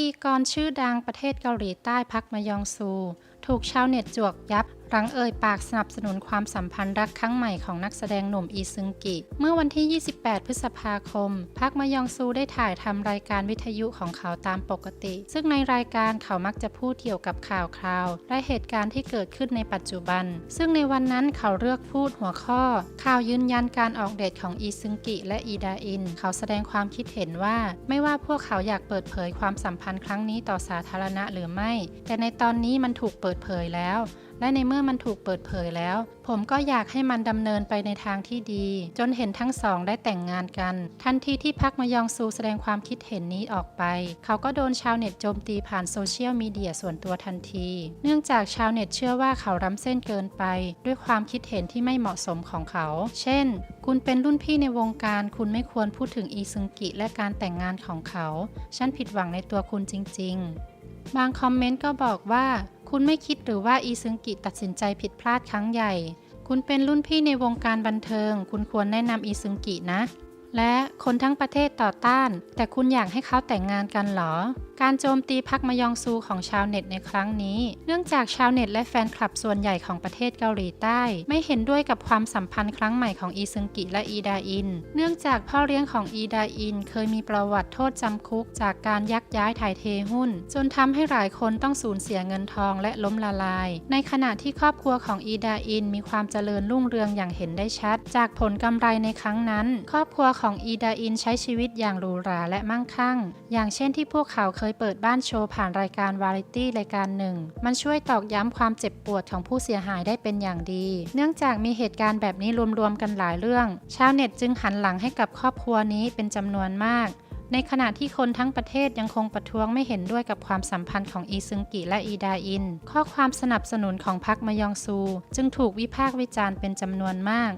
ธีกรชื่อดังประเทศเกาหลีใต้พักมยองซู ถูกชาวเน็ตจวกยับหลังเอ่ยปากสนับสนุนความสัมพันธ์รักครั้งใหม่ของนักแสดงหนุ่มอีซึงกิ เมื่อวันที่ 28 พฤษภาคม พักมายองซูได้ถ่ายทำรายการวิทยุของเขาตามปกติ ซึ่งในรายการเขามักจะพูดเกี่ยวกับข่าวคราว และเหตุการณ์ที่เกิดขึ้นในปัจจุบัน ซึ่งในวันนั้นเขาเลือกพูดหัวข้อ ข่าวยืนยันการออกเดทของอีซึงกิและอีดาอิน เขาแสดงความคิดเห็นว่า ไม่ว่าพวกเขาอยากเปิดเผยความสัมพันธ์ครั้งนี้ต่อสาธารณะหรือไม่ แต่ในตอนนี้มันถูกเปิดเผยแล้ว และในเมื่อมันถูกเปิดเผยแล้ว ผมก็อยากให้มันดำเนินไปในทางที่ดี จนเห็นทั้งสองได้แต่งงานกัน ทันทีที่พักมยองซูแสดงความคิดเห็นนี้ออกไป เขาก็โดนชาวเน็ตโจมตีผ่านโซเชียลมีเดียส่วนตัวทันที เนื่องจากชาวเน็ตเชื่อว่าเขาล้ำเส้นเกินไป ด้วยความคิดเห็นที่ไม่เหมาะสมของเขา เช่น คุณเป็นรุ่นพี่ในวงการคุณไม่ควรพูดถึงอีซึงกิและการแต่งงานของเขา ฉันผิดหวังในตัวคุณจริง ๆบางคอมเมนต์ก็บอกว่า คุณไม่คิดหรือว่าอีซึงกิตัดสินใจผิดพลาดครั้งใหญ่ คุณเป็นรุ่นพี่ในวงการบันเทิง คุณควรแนะนำอีซึงกินะ และคนทั้งประเทศต่อต้าน แต่คุณอยากให้เขาแต่งงานกันเหรอ การโจมตีพักมยองซูของชาวเน็ตในครั้งนี้ เนื่องจากชาวเน็ตและแฟนคลับส่วนใหญ่ของประเทศเกาหลีใต้ ไม่เห็นด้วยกับความสัมพันธ์ครั้งใหม่ของอีซึงกิและอีดาอิน เนื่องจากพ่อเลี้ยงของอีดาอิน เคยมีประวัติโทษจำคุก จากการยักย้ายถ่ายเทหุ้น จนทำให้หลายคนต้องสูญเสียเงินทองและล้มละลาย ในขณะที่ครอบครัวของอีดาอิน มีความเจริญรุ่งเรืองอย่างเห็นได้ชัด จากผลกำไรในครั้งนั้น ครอบครัวของอีดาอินใช้ชีวิตอย่างหรูหราและมั่งคั่ง อย่างเช่นที่พวกเขาเคยเปิดบ้านโชว์ผ่านรายการวาไรตี้รายการหนึ่ง มันช่วยตอกย้ำความเจ็บปวดของผู้เสียหายได้เป็นอย่างดี เนื่องจากมีเหตุการณ์แบบนี้รวมๆกันหลายเรื่อง ชาวเน็ตจึงหันหลังให้กับครอบครัวนี้เป็นจำนวนมากในขณะที่คนทั้งประเทศยังคงประท้วงไม่เห็นด้วยกับความสัมพันธ์ของอีซึงกิและอีดาอิน ข้อความสนับสนุนของพรรคมยองซู จึงถูกวิพากษ์วิจารณ์เป็นจำนวนมาก